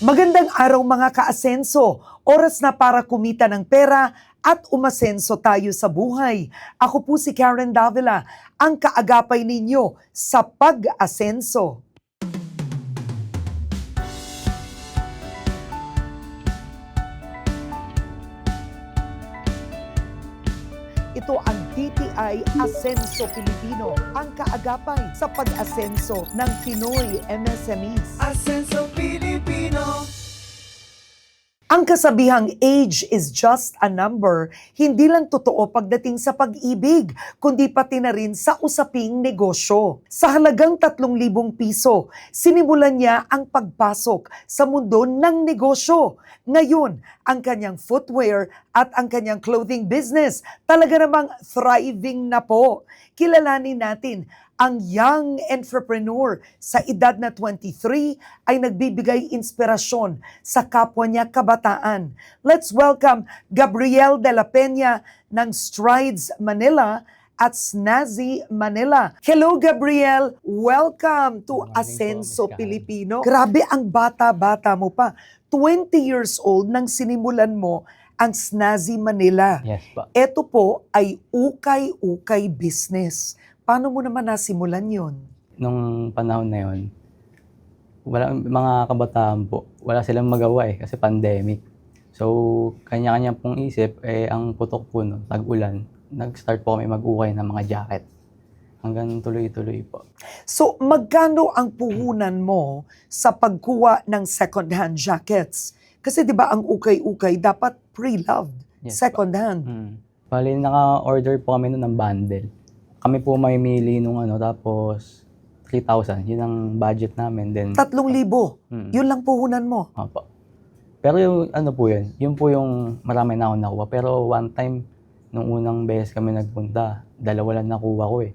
Magandang araw mga kaasenso. Oras na para kumita ng pera at umasenso tayo sa buhay. Ako po si Karen Davila, ang kaagapay ninyo sa pag-asenso. Ito ang DTI Asenso Pilipino, ang kaagapay sa pag-asenso ng Pinoy MSMEs. Asenso Pilipino Ang kasabihang age is just a number, hindi lang totoo pagdating sa pag-ibig, kundi pati na rin sa usaping negosyo. Sa halagang 3,000 piso, sinimulan niya ang pagpasok sa mundo ng negosyo. Ngayon, ang kanyang footwear at ang kanyang clothing business talaga namang thriving na po. Kilalanin natin ang young entrepreneur sa edad na 23 ay nagbibigay inspirasyon sa kapwa niya kabataan. Let's welcome Gabriel de la Peña ng Strides Manila at Snazzy Manila. Hello Gabriel, welcome to Asenso. Pilipino. Grabe ang bata-bata mo pa. 20 years old nang sinimulan mo ang Snazzy Manila. Yes po. Ito po ay ukay-ukay business. Paano mo naman nasimulan yon? Nung panahon na yon, wala, mga kabataan po, wala silang magawa eh kasi pandemic. So, kanya-kanya pong isip, eh, ang putok po no, tag-ulan, nag-start po kami mag-ukay ng mga jacket. Hanggang tuloy-tuloy po. So, magkano ang puhunan mo sa pagkuha ng second-hand jackets? Kasi di ba ang ukay-ukay dapat pre-loved, Yes, second-hand. Hmm. Bali, naka-order po kami nun ng bundle. Kami po mamimili nung ano, tapos 3,000. Yun ang budget namin. Then, Tatlong libo. Mm. Yun lang puhunan mo. Opo. Pero yung ano po yun, yun po yung marami na akong nakuha. Pero one time, nung unang beses kami nagpunta, dalawa lang nakuha ko eh.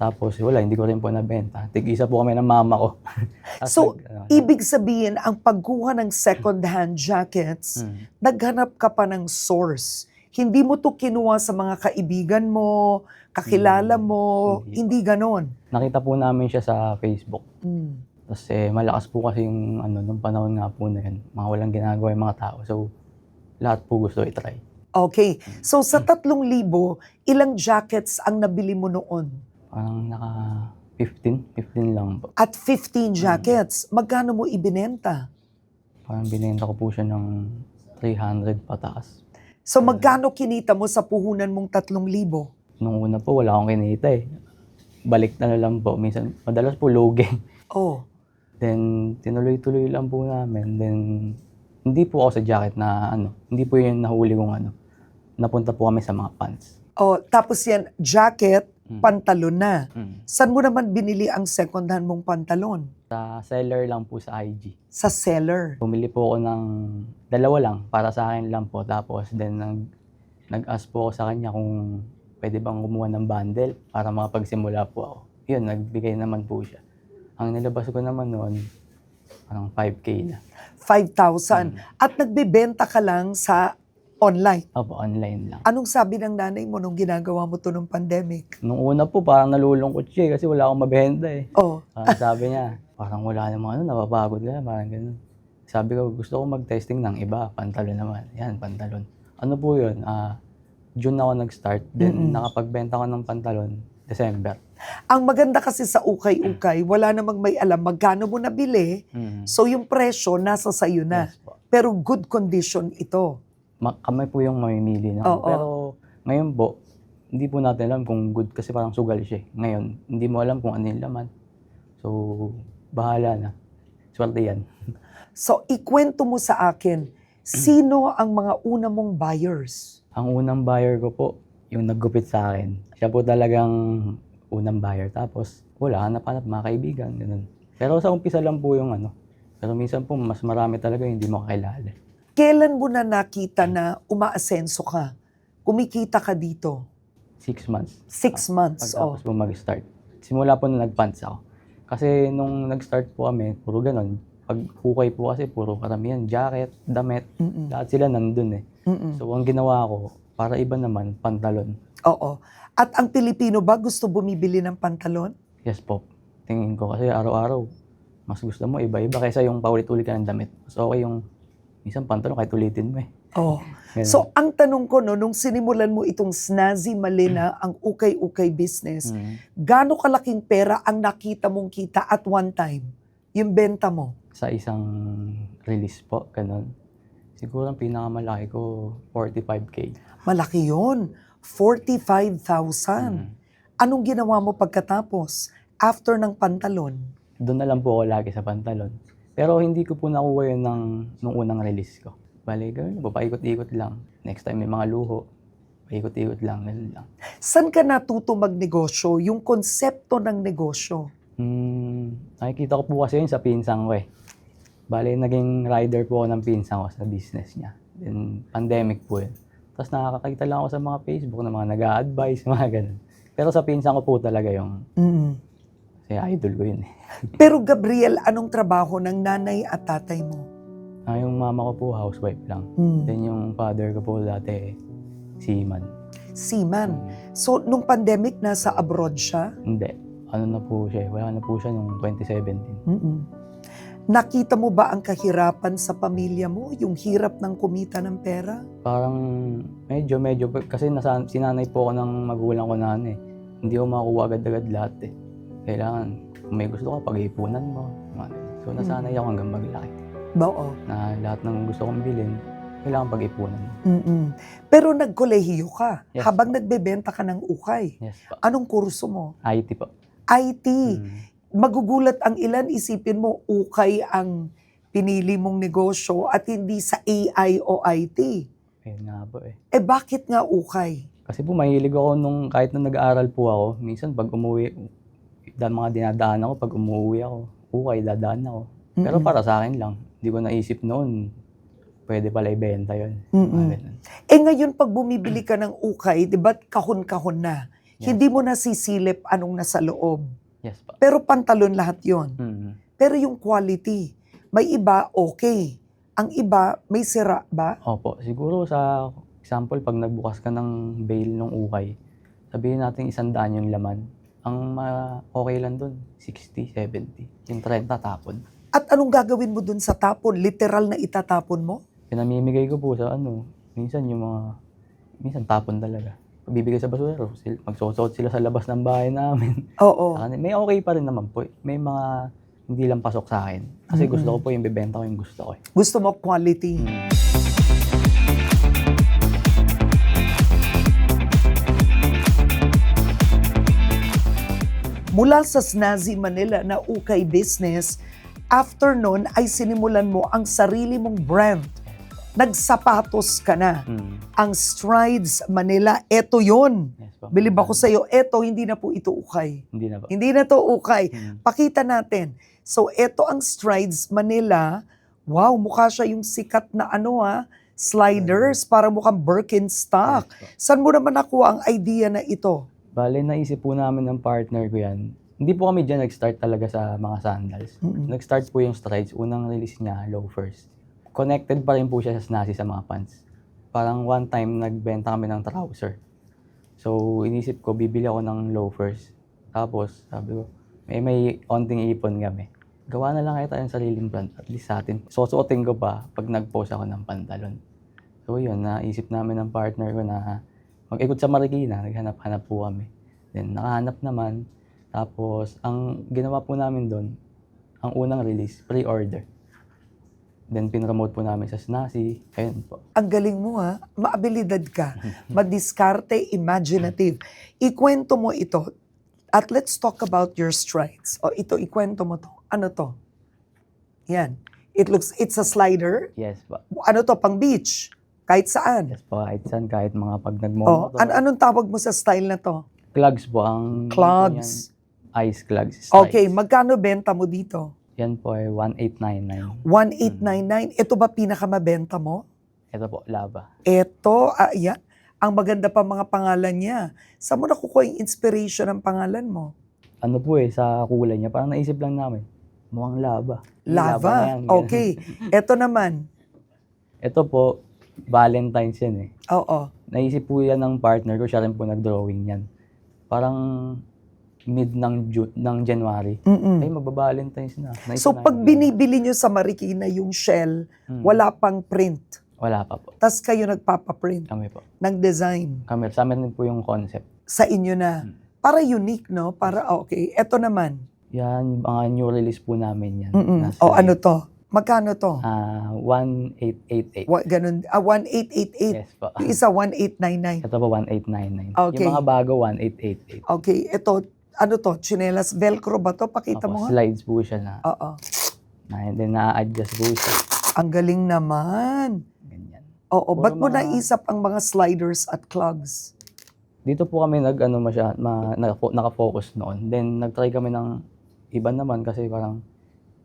Tapos wala, hindi ko rin po nabenta. Tig-isa po kami ng mama ko. So, nag- ano, Ibig sabihin, ang pagkuha ng second-hand jackets, mm, naghanap ka pa ng source. Hindi mo to kinuha sa mga kaibigan mo, kakilala Hmm, mo, hindi hindi ganon. nakita po namin siya sa Facebook. Mm. Tapos eh, malakas po kasi yung ano, nung panahon nga po na yun. Mga walang ginagawa yung mga tao. So, lahat po gusto i-try. Okay. So sa tatlong libo, ilang jackets ang nabili mo noon? Parang naka 15, 15 lang po. At 15 jackets, magkano mo ibinenta? Parang binenta ko po siya ng 300 pataas. So magkano kinita mo sa puhunan mong tatlong libo? Nung una po, wala akong kinita eh. Balik na lang po. Minsan, madalas po logeng. Oh, Then, tinuloy-tuloy lang po namin. Then, hindi po ako sa jacket na ano, hindi po yun nahuli kong ano. Napunta po kami sa mga pants. oh tapos yan, jacket, Mm. pantalon na. Mm. Saan mo naman binili ang second hand mong pantalon? Sa seller lang po sa IG. Sa seller. Bumili po ako ng dalawa lang para sa akin lang po. Tapos, then, nag, nag-ask po ako sa kanya kung pwede bang kumuha ng bundle para makapagsimula po ako. Yun, nagbigay naman po siya. Ang nilabas ko naman noon, parang 5K na. 5,000. At nagbebenta ka lang sa online. Opo, online lang. Anong sabi ng nanay mo nung ginagawa mo to nung pandemic? Nung una po, parang nalulungkot siya eh, kasi wala akong mabenta eh. Oh, Parang sabi niya, parang wala namang ano, napapagod ka, parang ganun. Sabi ko, gusto ko mag-testing ng iba, pantalon naman. Yan, pantalon. Ano po yun? Ah, June ako nag-start, then Mm-mm. nakapagbenta ko ng pantalon, December. ang maganda kasi sa ukay-ukay, wala namang may alam magkano mo nabili. Mm. So yung presyo nasa sayo na. Yes po. Pero good condition ito. Kami po yung mamimili na. Oo. Pero ngayon po, hindi po natin alam kung good kasi parang sugal siya. eh. Ngayon, hindi mo alam kung ano yung laman. So, bahala na. Swerte yan. So ikwento mo sa akin, sino ang mga una mong buyers? Ang unang buyer ko po, yung naggupit sa akin. Siya po talagang unang buyer. Tapos, wala, hanap-hanap, mga kaibigan, ganun. Pero sa umpisa lang po yung ano. Pero minsan po, mas marami talaga yung hindi mo kakilala. Kailan mo na nakita na umaasenso ka? Kumikita ka dito? Six months. Six months. Oh. Pagkatapos po mag-start. Simula po na nag-pants ako. Kasi nung nag-start po kami, puro ganun. Pag hukay po kasi, puro karamihan, jacket, damit, Mm-mm. lahat sila nandun eh. Mm-mm. So, ang ginawa ko, para iba naman, pantalon. Oo. At ang Pilipino ba gusto bumibili ng pantalon? Yes po. Tingin ko kasi araw-araw, Mas gusto mo iba-iba kaysa yung paulit-ulit ka ng damit. Mas okay yung minsan pantalon kahit ulitin mo eh. Oh. Ganun. So, ang tanong ko, no, nung sinimulan mo itong snazzy malina, ang ukay-ukay business, Mm. gaano kalaking pera ang nakita mong kita at one time? Yung benta mo? sa isang release po, ganun. Siguro ang pinakamalaki ko, 45K. Malaki yon 45,000. Mm. Anong ginawa mo pagkatapos? After ng pantalon? Doon na lang po ako lagi sa pantalon. Pero hindi ko po nakuha yun ng, nung unang release ko. Bale, gawin po, paikot-ikot lang. Next time may mga luho, paikot-ikot lang, ganun lang. Saan ka natuto magnegosyo? Yung konsepto ng negosyo? Hmm, nakikita ko po kasi yun sa pinsang ko eh. Bale, naging rider po ako ng pinsang ko sa business niya. Then, pandemic po yun. Tapos nakakakita lang ako sa mga Facebook na mga nag-a-advise, mga ganun. Pero sa pinsang ko po talaga yung, Mm. Kasi idol ko yun eh. Pero Gabriel, anong trabaho ng nanay at tatay mo? Ah, yung mama ko po, housewife lang. Mm. Then yung father ko po dati, seaman. Seaman. So, nung pandemic, nasa abroad siya? Hindi. Ano na po siya, eh, wala na po siya nung 2017. Mm-mm. Nakita mo ba ang kahirapan sa pamilya mo? Yung hirap ng kumita ng pera? Parang medyo, medyo, kasi nasa, sinanay po ako ng magulang ko na ano eh. Hindi ko makuha agad-agad lahat eh. Kailangan, kung may gusto ka, pag-ipunan mo. So nasanay ako hanggang maglaki. Oo. Na lahat ng gusto kong bilhin, kailangan pag-ipunan mo. Mm-mm. Pero nagkolehiyo ka Yes, habang nagbebenta ka ng ukay. Yes po. Anong kurso mo? IT po. IT. Mm. Magugulat ang ilan, isipin mo, ukay ang pinili mong negosyo at hindi sa AI o IT. Ayun nga po eh. Eh bakit nga ukay? Kasi po mahilig ako nung kahit nung nag-aaral po ako, minsan pag umuwi, da mga dinadaan ako, pag umuwi ako, ukay, dadaan ako. Pero Mm-mm. para sa akin lang, hindi ko naisip noon, pwede pala ibenta yun. Eh ngayon pag bumibili ka ng ukay, di ba kahon-kahon na? Yes. Hindi mo nasisilip anong nasa loob. Yes po. Pero pantalon lahat yon. Mm. Pero yung quality, may iba okay. Ang iba, may sira ba? Opo, siguro sa example, pag nagbukas ka ng bail ng ukay, sabihin natin isang daan yung laman, ang ma- okay lang dun, 60, 70. Yung 30 tapon. At anong gagawin mo dun sa tapon? Literal na itatapon mo? Pinamimigay ko po sa ano, minsan yung mga, minsan tapon talaga. Bibigay sa basurero, sil- magsusot sila sa labas ng bahay namin. Oo. Sa kanila, May okay pa rin naman po. eh. May mga hindi lang pasok sa akin. Kasi gusto ko po yung bibenta ko yung gusto ko. Eh. Gusto mo quality. Mm. Mula sa Snazzy Manila na ukay business, after nun ay sinimulan mo ang sarili mong brand. Nagsapatos ka na. Mm. Ang Strides Manila, eto yon. Yes po. Bilib ako sa'yo, eto, hindi na po ito ukay. Hindi na po. Hindi na to ukay. Mm. Pakita natin. So, eto ang Strides Manila. Wow, mukha siya yung sikat na ano ha, sliders, para mukhang Birkenstock. Saan mo naman nakuha ang idea na ito? Bale, naisip po namin ng partner ko yan. Hindi po kami dyan nag-start talaga sa mga sandals. Mm-mm. Nag-start po yung strides. Unang release niya, loafers. Connected pa rin po siya sa snazzy sa mga pants. Parang one time, nagbenta kami ng trouser. So, inisip ko, bibili ako ng loafers. Tapos, sabi ko, may, may onting ipon kami. Gawa na lang kaya tayo ng sariling brand, at least sa atin. Susuotin ko pa pag nag-post ako ng pantalon. So, yun, naisip namin ng partner ko na mag-ikot sa Marikina, naghanap-hanap po kami. Then, nakahanap naman. Tapos, ang ginawa po namin doon, ang unang release, pre-order. Then, pinromote po namin sa Snazzy. Ayun po. Ang galing mo ha, maabilidad ka, madiskarte, imaginative. Ikwento mo ito. At let's talk about your strides. O ito, ikwento mo to. Ano to? Yan. It looks, it's a slider. Yes po. Ano to, pang beach? Kahit saan. Yes po, kahit saan, kahit mga pag Oh, nagmomotor. an- anong tawag mo sa style na to? Clogs po, ang... Clogs. Yan, ice clogs. Strides. Okay, magkano benta mo dito? Yan po ay 1899. 1899. Ito ba pinakamabenta mo? Ito po, lava. Ito, ah, yan. Ang maganda pa mga pangalan niya. Saan mo nakukuha yung inspiration ng pangalan mo? Ano po eh, sa kulay niya, parang naisip lang namin, mukhang lava. Yung na Lava. yan, ganun. Okay. Ito naman. Ito po, Valentine's yan eh. Oo. Naisip po yan ng partner ko, siya rin po nag-drawing yan. Parang mid ng June, ng January. Mm-mm. Ay, magba-Valentine's na. Naisip So namin pag yun. binibili nyo sa Marikina yung shell, Mm. wala pang print. Wala pa po. tas kayo nagpapaprint Kami po. ng design Kami, sa amin din po yung concept. sa inyo na. Mm. Para unique, no? Para, ah, okay. Eto naman. Yan, mga new release po namin yan. Mm-mm. Nasa O ano to? Magkano to? Ah, 1888. Wa, ganun. Ah, 1888. Yes po. Yung isa, 1899. Ito po, 1899. Okay. Yung mga bago, 1888. Okay, ito, ano to? Chinelas Velcro ba to? Pakita Opo, mo nga. slides po siya na. Oo. na then na-adjust po siya. Ang galing naman. Ganyan. Oo, Puro ba't mo mga- naisap ang mga sliders at clogs? Dito po kami nag ano masya, ma, naka- naka-focus noon. Then nag-try kami ng iba naman kasi parang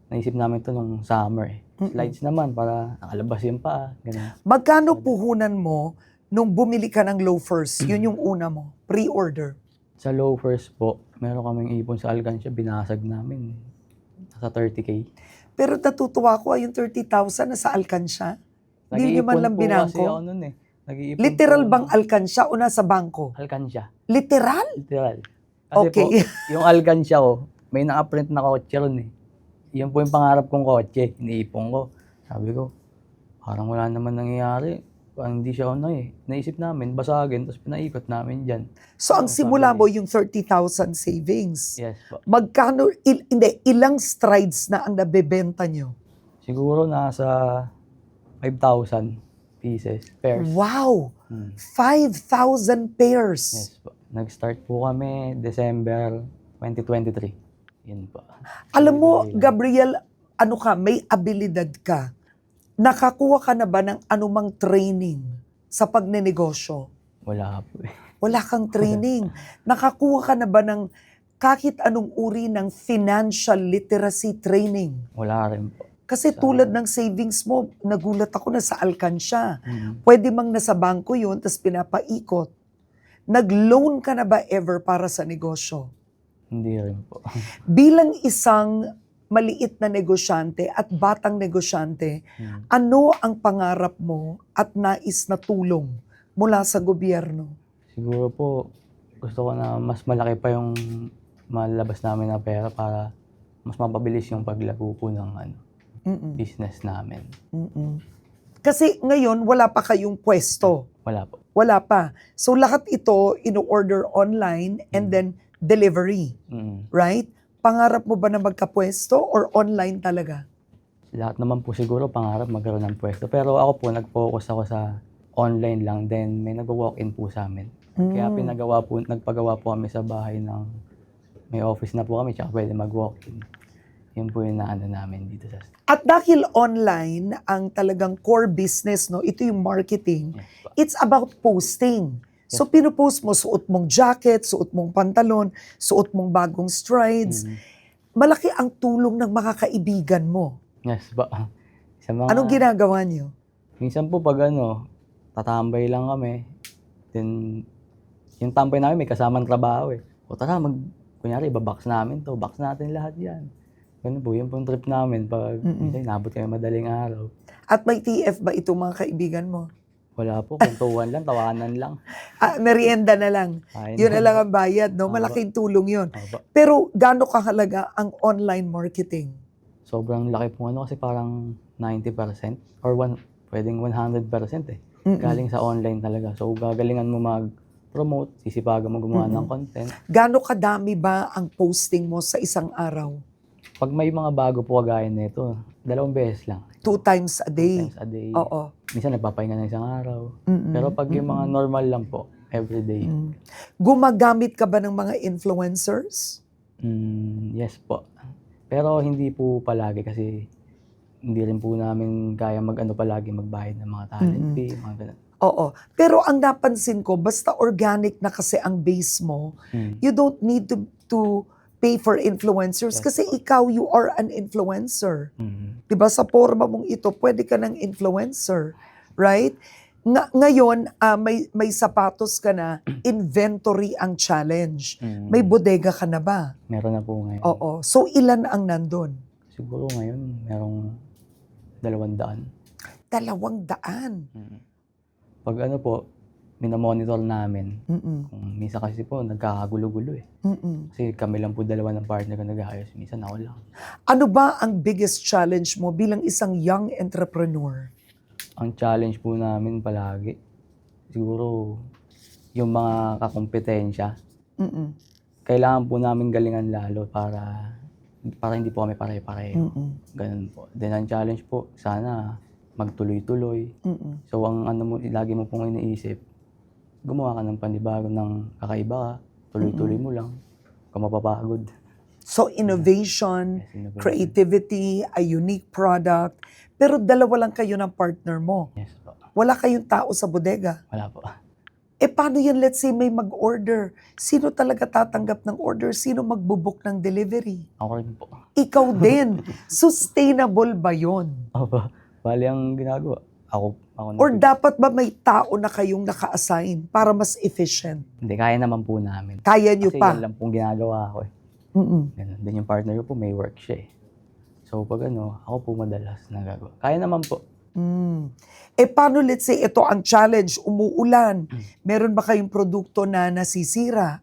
naisip namin to nung summer eh. Slides naman para nakalabas yung paa. Ganun. Magkano puhunan mo nung bumili ka ng loafers? Yun yung una mo. Pre-order. Sa loafers po, meron kaming ipon sa Alcancia, binasag namin. Nasa 30k. Pero natutuwa ko, ay yung 30,000 na sa Alcansya. Hindi nyo man lang binangko? Kasi ako nun eh. Nag-iipon Literal po bang ako. Alcansya o nasa bangko? Alcancia. Literal? Literal. Kasi Okay. po, yung Alcancia ko, may naka-print na kotse ron eh. Yan po yung pangarap kong kotse. Iniipon ko. Sabi ko, parang wala naman nangyayari. Parang hindi siya ano eh. Naisip namin, basagin, tapos pinaikot namin dyan. So ang Oo, simula mo yung 30,000 savings. Yes po. Magkano, il, hindi, ilang strides na ang nabebenta nyo? Siguro nasa 5,000 pieces, pairs. Wow! Hmm. 5,000 pairs. Yes po. Nag-start po kami December 2023. Yun po. Alam mo. Gabriel, ano ka, may abilidad ka. Nakakuha ka na ba ng anumang training sa pagnenegosyo? Wala po eh. Wala kang training. Nakakuha ka na ba ng kahit anong uri ng financial literacy training? Wala rin po. Kasi Sa- tulad ng savings mo, nagulat ako na sa Alcansya. Hmm. Pwede mang nasa bangko yun, tapos pinapaikot. Nag-loan ka na ba ever para sa negosyo? Hindi rin po. Bilang isang maliit na negosyante at batang negosyante, Hmm. ano ang pangarap mo at nais na tulong mula sa gobyerno? Siguro po, gusto ko na mas malaki pa yung malabas namin na pera para mas mapabilis yung paglago po ng ano, Mm-mm, business namin. mm-mm. Kasi ngayon, wala pa kayong pwesto. Wala po. Wala pa. So lahat ito, in-order online and Mm. then delivery. Mm. Right? Pangarap mo ba na magkapwesto or online talaga? Lahat naman po siguro pangarap magkaroon ng pwesto. Pero ako po, nag-focus ako sa online lang. Then may nag-walk-in po sa amin. Kaya Mm. pinagawa po, nagpagawa po kami sa bahay ng may office na po kami tsaka pwede mag-walk-in. Yun po yung naano namin dito sa At dahil online ang talagang core business, no, ito yung marketing, yes, po. it's about posting. So pinupost mo, suot mong jacket, suot mong pantalon, suot mong bagong strides. Mm. Malaki ang tulong ng mga kaibigan mo. Yes po. Sa mga, Anong ginagawa niyo? Minsan po pag ano, tatambay lang kami. Then, yung tambay namin may kasamang trabaho eh. O tara, mag, kunyari, babox namin to. Box natin lahat yan. Ganun po, yun po yung trip namin. Pag Mm-mm. minsan, nabot kami madaling araw. At may TF ba itong mga kaibigan mo? Wala po, kwentuhan lang, tawanan lang. Ah, merienda na lang. Kain Yun na lang ang bayad, no? Malaking tulong yun. Opo. Pero gaano kahalaga ang online marketing? Sobrang laki po ano kasi parang 90% or one, pwedeng 100% eh. Mm-mm. Galing sa online talaga. So, gagalingan mo mag-promote, sisipagan mo gumawa ng Mm-mm. content. Gaano kadami ba ang posting mo sa isang araw? Pag may mga bago po kagaya nito, dalawang beses lang. Two times a Two day. times a day. Oo. Minsan nagpapahinga ng isang araw. Mm-mm. Pero pag yung mga normal lang po, everyday. Mm. Gumagamit ka ba ng mga influencers? Mm, yes po. Pero hindi po palagi kasi hindi rin po namin kaya mag-ano palagi magbayad ng mga talent fee, mga ganun. Oo. Pero ang napansin ko, basta organic na kasi ang base mo, Mm. you don't need to to pay for influencers Yes. kasi ikaw, you are an influencer. Mm. 'Di ba Sa forma mong ito, pwede ka ng influencer. Right? Nga, ngayon, ah, may, may sapatos ka na, inventory ang challenge. Mm. May bodega ka na ba? Meron na po ngayon. Oo. So, ilan ang nandun? Siguro ngayon, merong dalawang daan. Dalawang daan. Mm. Pag ano po, minomonitor namin. Mm-mm. Kung minsan kasi po, nagkakagulo-gulo eh. Mm-mm. Kasi kami lang po dalawa ng partner ko nag-aayos. Minsan ako lang. Ano ba ang biggest challenge mo bilang isang young entrepreneur? Ang challenge po namin palagi, siguro yung mga kakompetensya. Mm-mm. Kailangan po namin galingan lalo para para hindi po kami pare-pareho. Mm-mm. Ganun po. Then ang challenge po, sana magtuloy-tuloy. Mm-mm. So ang ano mo, lagi mo pong iniisip, gumawa ka ng panibago ng kakaiba ka, tuloy-tuloy mo lang, ka mapapagod. So innovation, Yes, innovation. creativity, a unique product, pero dalawa lang kayo ng partner mo. Yes po. Wala kayong tao sa bodega. Wala po. Eh paano yan, let's say may mag-order? Sino talaga tatanggap ng order? Sino magbubook ng delivery? Ako rin po. Ikaw din. Sustainable ba yon? Opo. Bali ang ginagawa. Ako, Or dapat ba may tao na kayong naka-assign para mas efficient? Hindi, kaya naman po namin. Kaya nyo Kasi pa? yan lang pong ginagawa ko eh. Mm-mm. Ganun. Then yung partner ko po may work siya eh. So pag ano, ako po madalas nagagawa. Kaya naman po. Mm. Eh paano let's say ito ang challenge, umuulan, meron ba kayong produkto na nasisira?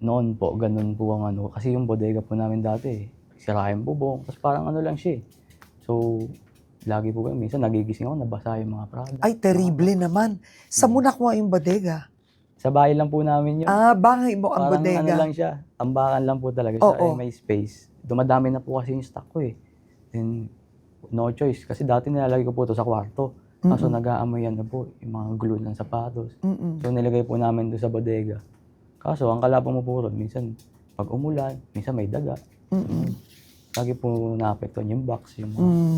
Noon po, ganun po ang ano. Kasi yung bodega po namin dati eh. Sira yung bubong. Tapos parang ano lang siya eh. So, lagi po ganun. Minsan nagigising ako, nabasa yung mga product. Ay, terrible naman. Sa mo nakuha yung bodega? Sa bahay lang po namin yun. Ah, bahay mo ang parang ano bodega. lang siya. Tambakan lang po talaga siya. Oo. Eh, may space. Dumadami na po kasi yung stock ko eh. Then, no choice. Kasi dati nilalagay ko po ito sa kwarto. Kaso nag-aamoyan na po yung mga glue ng sapatos. Mm-mm. So nilagay po namin doon sa bodega. Kaso ang kalabang mo po ron, minsan pag umulan, minsan may daga. Mm-mm. Lagi po naapektuhan yung box, yung mga Mm.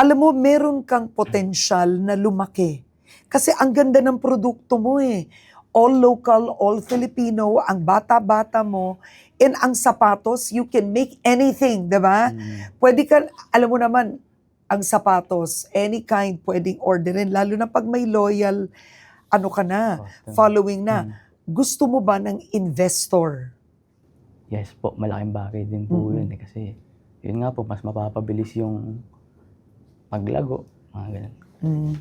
Alam mo, meron kang potensyal na lumaki. Kasi ang ganda ng produkto mo eh. All local, all Filipino, ang bata-bata mo, and ang sapatos, you can make anything, di ba? Mm. Pwede ka, alam mo naman, ang sapatos, any kind, pwedeng orderin. Lalo na pag may loyal, ano ka na, Custom. following na. Mm. Gusto mo ba ng investor? Yes po, malaking bagay din po Mm-mm. yun eh. Kasi yun nga po, mas mapapabilis yung paglago. Mga ganun. Mm.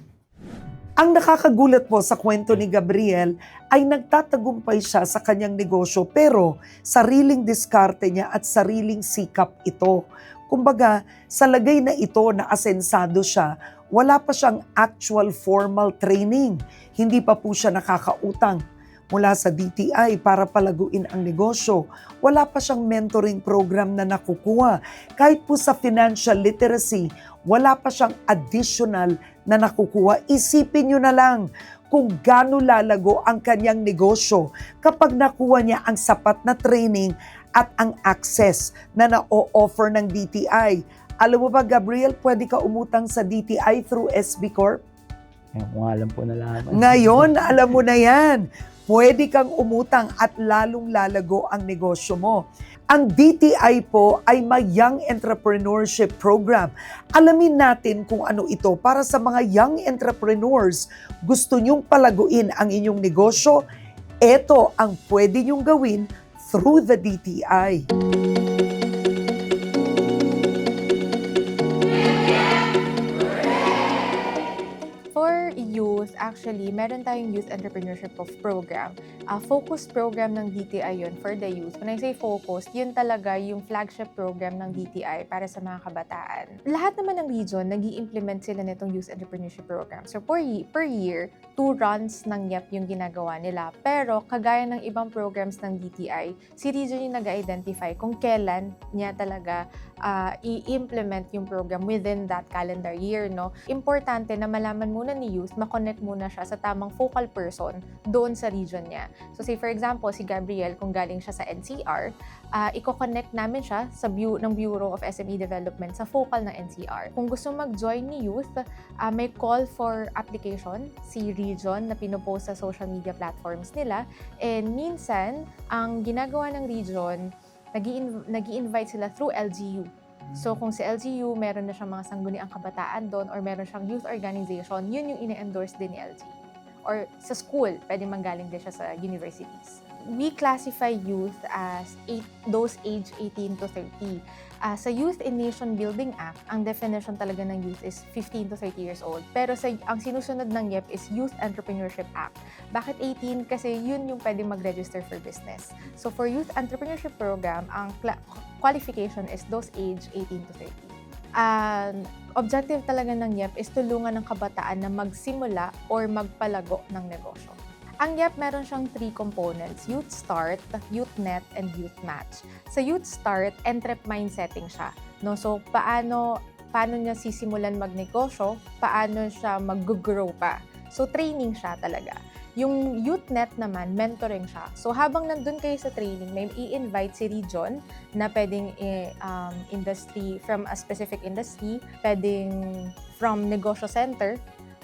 Ang nakakagulat po sa kwento ni Gabriel ay nagtatagumpay siya sa kanyang negosyo pero sariling diskarte niya at sariling sikap ito. Kumbaga, sa lagay na ito na asensado siya, wala pa siyang actual formal training. Hindi pa po siya nakakautang mula sa DTI para palaguin ang negosyo. Wala pa siyang mentoring program na nakukuha. Kahit po sa financial literacy, wala pa siyang additional na nakukuha. Isipin nyo na lang kung gaano lalago ang kanyang negosyo kapag nakuha niya ang sapat na training at ang access na na-offer ng DTI. Alam mo ba, Gabriel, pwede ka umutang sa DTI through SB Corp? Ngayon ko nga lang po nalaman. Ngayon, alam mo na yan. Pwede kang umutang at lalong lalago ang negosyo mo. Ang DTI po ay may Young Entrepreneurship Program. Alamin natin kung ano ito para sa mga young entrepreneurs. Gusto nyong palaguin ang inyong negosyo? Ito ang pwede nyong gawin through the DTI. Youth, actually, meron tayong youth entrepreneurship of program. A focused program ng DTI yun for the youth. When I say focused, yun talaga yung flagship program ng DTI para sa mga kabataan. Lahat naman ng region, nag implement sila nitong youth entrepreneurship program. So per, per year, two runs ng YEP yung ginagawa nila. Pero kagaya ng ibang programs ng DTI, si region yung nag-identify kung kailan niya talaga ah, i-implement yung program within that calendar year, no? Importante na malaman muna ni youth, makonect muna siya sa tamang focal person doon sa region niya. So say for example, si Gabriel, kung galing siya sa NCR, uh, i-connect namin siya sa bu- ng Bureau of SME Development sa focal ng NCR. Kung gusto mag-join ni youth, ah, may call for application si region na pinopost sa social media platforms nila. And minsan, ang ginagawa ng region, nag invite sila through LGU. So kung si LGU, meron na siyang mga sangguniang kabataan doon or meron siyang youth organization, yun yung ine-endorse din ni LGU. Or sa school, pwede manggaling din siya sa universities. we classify youth as eight, those age 18 to 30. Ah, sa Youth in Nation Building Act, ang definition talaga ng youth is 15 to 30 years old. Pero sa, ang sinusunod ng YEP is Youth Entrepreneurship Act. Bakit 18? Kasi yun yung pwede mag-register for business. So for Youth Entrepreneurship Program, ang qualification is those age 18 to 30. Ang objective talaga ng YEP is tulungan ng kabataan na magsimula or magpalago ng negosyo. Ang YEP meron siyang three components, Youth Start, Youth Net, and Youth Match. Sa Youth Start, entrep mindsetting siya. No? So, paano, paano niya sisimulan magnegosyo, paano siya mag-grow pa. So, training siya talaga. Yung Youth Net naman, mentoring siya. So, habang nandun kayo sa training, may i-invite si Region na pwedeng um, industry, from a specific industry, pwedeng from negosyo center,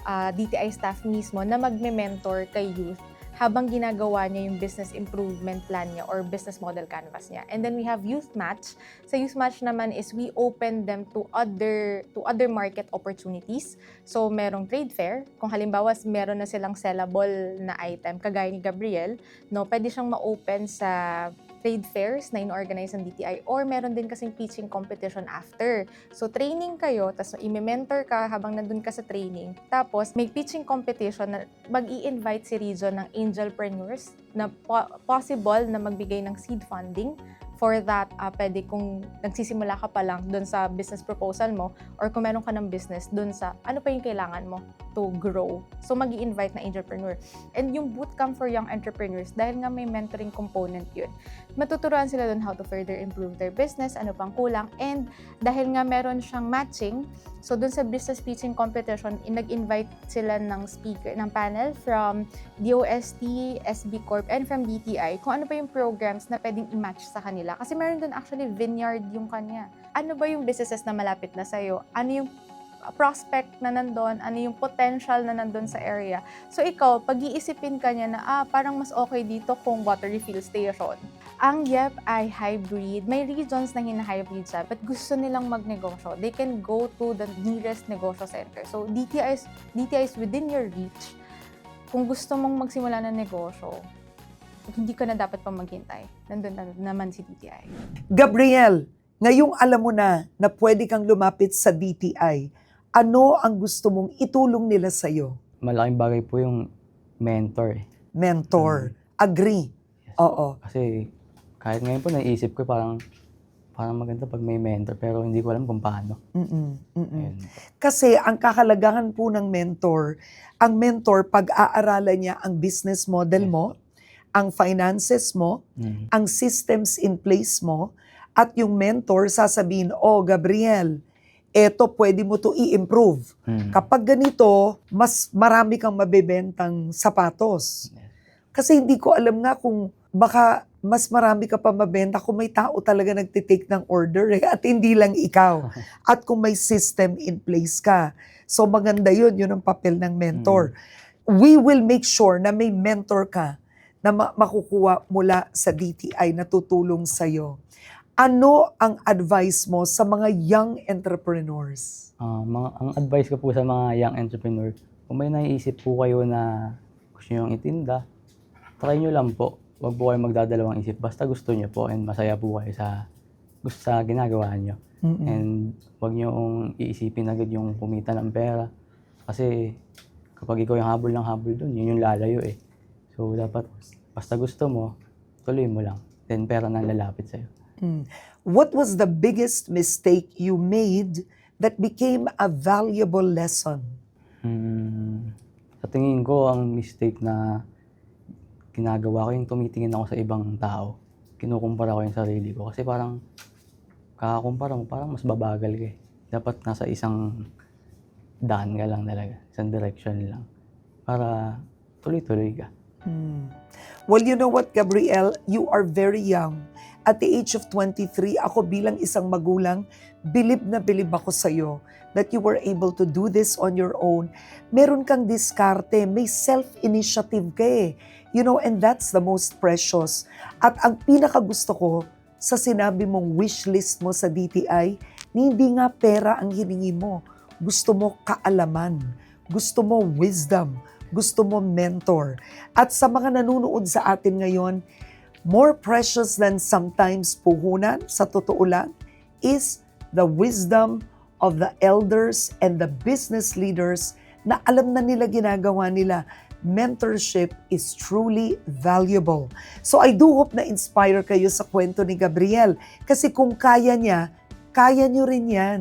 uh, DTI staff mismo na magme-mentor kay youth habang ginagawa niya yung business improvement plan niya or business model canvas niya. And then we have youth match. Sa youth match naman is we open them to other to other market opportunities. So merong trade fair, kung halimbawa meron na silang sellable na item kagaya ni Gabriel, no, pwede siyang ma-open sa trade fairs na in-organize ng DTI or meron din kasing pitching competition after. So, training kayo, tapos i-mentor ka habang nandun ka sa training. Tapos, may pitching competition na mag invite si Region ng angelpreneurs na po- possible na magbigay ng seed funding for that, uh, pwede kung nagsisimula ka pa lang dun sa business proposal mo or kung meron ka ng business dun sa ano pa yung kailangan mo to grow. So, mag invite na entrepreneur. And yung bootcamp for young entrepreneurs, dahil nga may mentoring component yun, matuturuan sila dun how to further improve their business, ano pang kulang, and dahil nga meron siyang matching, so dun sa business pitching competition, in- nag-invite sila ng speaker, ng panel from DOST, SB Corp, and from DTI, kung ano ba yung programs na pwedeng i-match sa kanila. Kasi meron dun actually vineyard yung kanya. Ano ba yung businesses na malapit na sa'yo? Ano yung prospect na nandun, ano yung potential na nandun sa area. So ikaw, pag-iisipin ka niya na, ah, parang mas okay dito kung water refill station. Ang YEP ay hybrid. May regions na hina-hybrid siya, but gusto nilang magnegosyo. They can go to the nearest negosyo center. So DTI is, DTI is within your reach. Kung gusto mong magsimula ng negosyo, hindi ka na dapat pa maghintay. Nandun na naman si DTI. Gabriel, ngayong alam mo na na pwede kang lumapit sa DTI, ano ang gusto mong itulong nila sa'yo? Malaking bagay po yung mentor eh. Mentor. Agree. Oo. Kasi kahit ngayon po naisip ko parang parang maganda pag may mentor pero hindi ko alam kung paano. Mm-mm. Mm-mm. Ayun. Kasi ang kakalagahan po ng mentor, ang mentor pag-aaralan niya ang business model Yes mo, ang finances mo, Mm. ang systems in place mo, at yung mentor sasabihin, oh Gabriel, eto pwede mo to i-improve. Mm. Kapag ganito, mas marami kang mabebentang sapatos. Kasi hindi ko alam nga kung baka mas marami ka pa mabenta kung may tao talaga nagtitake ng order eh, at hindi lang ikaw. At kung may system in place ka. So maganda yun, yun ang papel ng mentor. We will make sure na may mentor ka na ma- makukuha mula sa DTI na tutulong sa'yo. Ano ang advice mo sa mga young entrepreneurs? Ah, mga, ang advice ko po sa mga young entrepreneur, kung may naiisip po kayo na gusto nyo itinda, try nyo lang po. Huwag po kayo magdadalawang isip. Basta gusto nyo po and masaya po kayo sa gusto sa ginagawa nyo. Mm-mm. And huwag nyo iisipin agad yung kumita ng pera. Kasi kapag ikaw yung habol ng habol dun, yun yung lalayo eh. So dapat basta gusto mo, tuloy mo lang. Then pera nang lalapit sa'yo. Mm. What was the biggest mistake you made that became a valuable lesson? Hmm, sa tingin ko, ang mistake na ginagawa ko yung tumitingin ako sa ibang tao. Kinukumpara ko yung sarili ko. Kasi parang, kakakumpara mo, parang mas babagal ka eh. Dapat nasa isang daan ka lang talaga. Isang direction lang. Para tuloy-tuloy ka. Mm. Well, you know what, Gabriel? You are very young. At the age of 23, ako bilang isang magulang, bilib na bilib ako sa'yo that you were able to do this on your own. Meron kang diskarte, may self-initiative ka eh. You know, and that's the most precious. At ang pinakagusto ko sa sinabi mong wish list mo sa DTI, hindi nga pera ang hiningi mo. Gusto mo kaalaman. Gusto mo wisdom. Gusto mo mentor. At sa mga nanonood sa atin ngayon, more precious than sometimes puhunan, sa totoo lang, is the wisdom of the elders and the business leaders na alam na nila ginagawa nila. Mentorship is truly valuable. So I do hope na inspire kayo sa kwento ni Gabriel. Kasi kung kaya niya, kaya niyo rin yan.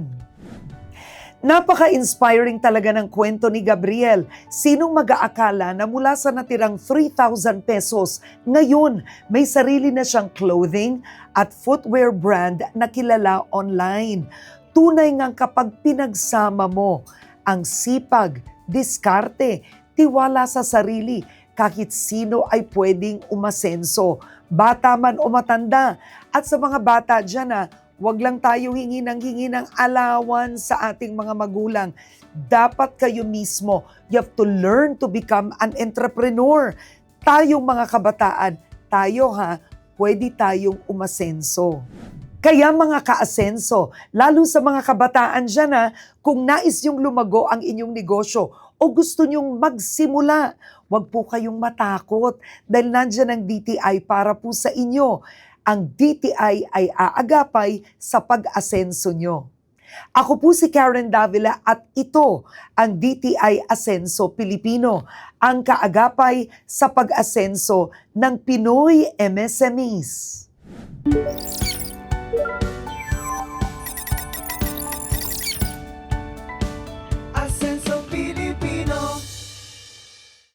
Napaka-inspiring talaga ng kwento ni Gabriel. Sinong mag-aakala na mula sa natirang 3,000 pesos, ngayon may sarili na siyang clothing at footwear brand na kilala online. Tunay ngang kapag pinagsama mo ang sipag, diskarte, tiwala sa sarili, kahit sino ay pwedeng umasenso, bata man o matanda. At sa mga bata dyan na Huwag lang tayo hingi ng hingi ng alawan sa ating mga magulang. Dapat kayo mismo, you have to learn to become an entrepreneur. Tayong mga kabataan, tayo ha, pwede tayong umasenso. Kaya mga kaasenso, lalo sa mga kabataan dyan ha, kung nais yung lumago ang inyong negosyo o gusto nyong magsimula, huwag po kayong matakot dahil nandyan ang DTI para po sa inyo ang DTI ay aagapay sa pag-asenso nyo. Ako po si Karen Davila at ito ang DTI Asenso Pilipino, ang kaagapay sa pag-asenso ng Pinoy MSMEs.